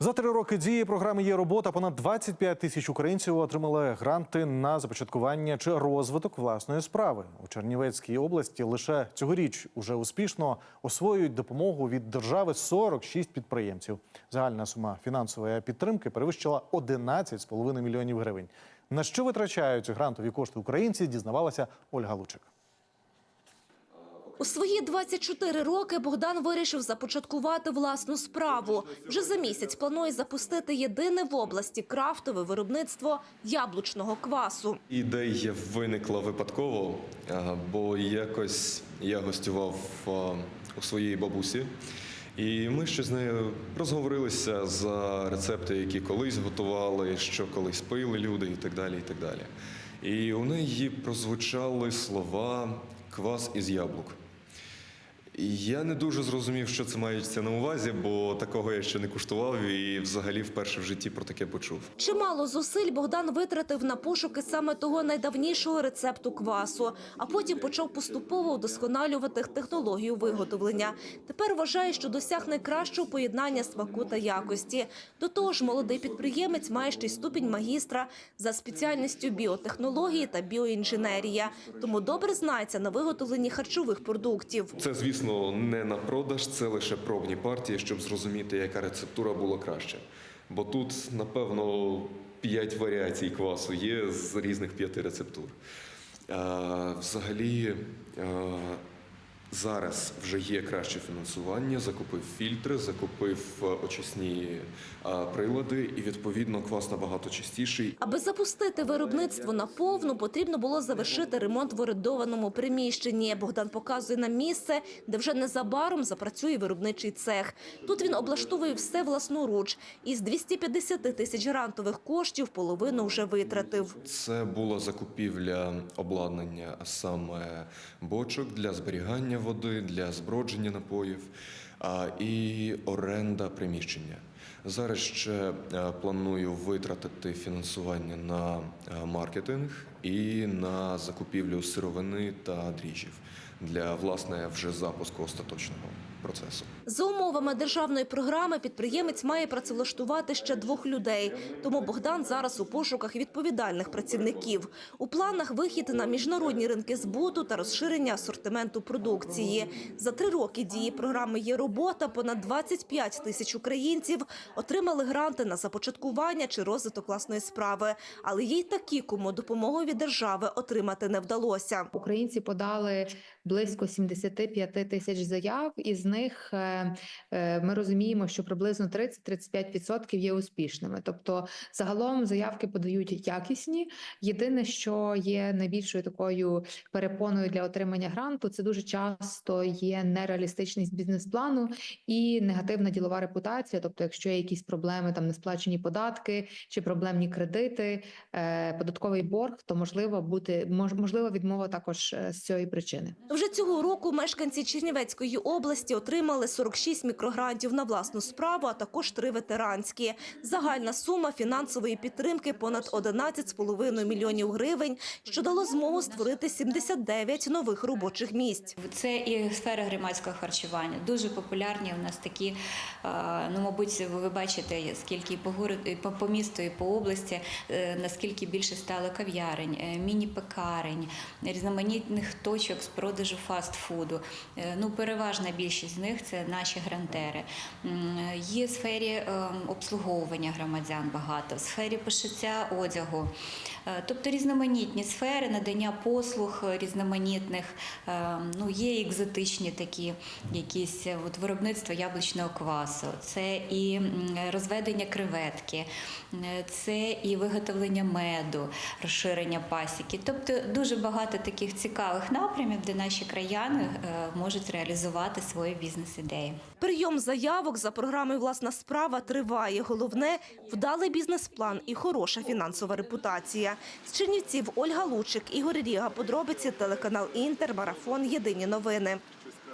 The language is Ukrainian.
За три роки дії програми є робота. Понад 25 тисяч українців отримали гранти на започаткування чи розвиток власної справи у Чернівецькій області. Лише цьогоріч уже успішно освоюють допомогу від держави 46 підприємців. Загальна сума фінансової підтримки перевищила 11,5 мільйонів гривень. На що витрачають грантові кошти українці? Дізнавалася Ольга Лучик. У свої 24 роки Богдан вирішив започаткувати власну справу. Вже за місяць планує запустити єдине в області крафтове виробництво яблучного квасу. Ідея виникла випадково, бо якось я гостював у своїй бабусі, і ми ще з нею розговорилися за рецепти, які колись готували, що колись пили люди, і так далі. І так далі. І у неї прозвучали слова квас із яблук. Я не дуже зрозумів, що це мається на увазі, бо такого я ще не куштував і взагалі вперше в житті про таке почув. Чимало зусиль Богдан витратив на пошуки саме того найдавнішого рецепту квасу, а потім почав поступово удосконалювати технологію виготовлення. Тепер вважає, що досяг найкращого поєднання смаку та якості. До того ж, молодий підприємець має ще й ступінь магістра за спеціальністю біотехнології та біоінженерія, тому добре знається на виготовленні харчових продуктів. Це, звісно, не на продаж, це лише пробні партії, щоб зрозуміти, яка рецептура була краще. Бо тут, напевно, п'ять варіацій квасу є з різних п'яти рецептур. Взагалі, зараз вже є краще фінансування, закупив фільтри, закупив очисні прилади, і відповідно квас набагато чистіший. Аби запустити виробництво наповну, потрібно було завершити ремонт в орендованому приміщенні. Богдан показує нам місце, де вже незабаром запрацює виробничий цех. Тут він облаштовує все власноруч. Із 250 тисяч грантових коштів половину вже витратив. Це була закупівля обладнання, а саме бочок для зберігання води, для збродження напоїв і оренда приміщення. Зараз ще е, планую витратити фінансування на е, маркетинг і на закупівлю сировини та дріжджів для власне вже запуску остаточного процесу. За умовами державної програми підприємець має працевлаштувати ще двох людей. Тому Богдан зараз у пошуках відповідальних працівників. У планах вихід на міжнародні ринки збуту та розширення асортименту продукції. За три роки дії програми є робота. Понад 25 тисяч українців отримали гранти на започаткування чи розвиток власної справи. Але є й такі, кому допомогу від держави отримати не вдалося. Українці подали близько 75 тисяч заяв, із них е, е, ми розуміємо, що приблизно 30-35% є успішними. Тобто, загалом заявки подають якісні. Єдине, що є найбільшою такою перепоною для отримання гранту, це дуже часто є нереалістичність бізнес-плану і негативна ділова репутація. Тобто, якщо є якісь проблеми, там несплачені податки чи проблемні кредити, е, податковий борг, то можливо бути мож, можливо відмова також з цієї причини. Вже цього року мешканці Чернівецької області отримали 46 мікрогрантів на власну справу, а також три ветеранські. Загальна сума фінансової підтримки понад 11,5 мільйонів гривень, що дало змогу створити 79 нових робочих місць. Це і сфера громадського харчування. Дуже популярні у нас такі. е, Ну, мабуть, ви бачите, скільки і по городу, і по, місту, і по області, е, наскільки більше стало кав'ярень, е, міні-пекарень, різноманітних точок з продажу фастфуду. Е, Ну, переважна більшість з них це наші грантери. Є в сфері е, обслуговування громадян багато, в сфері пошиття одягу. Е, Тобто різноманітні сфери надання послуг різноманітних. Ну, є екзотичні такі якісь от виробництво яблучного квасу, це і розведення креветки, це і виготовлення меду, розширення пасіки. Тобто дуже багато таких цікавих напрямів, де наші краяни е, можуть реалізувати свої бізнес-ідеї. Прийом заявок за програмою «Власна справа» триває. Головне – вдалий бізнес-план і хороша фінансова репутація. З Чернівців Ольга Лучик, Ігор Ріга. Подробиці, телеканал «Інтер», Марафон. Єдині новини.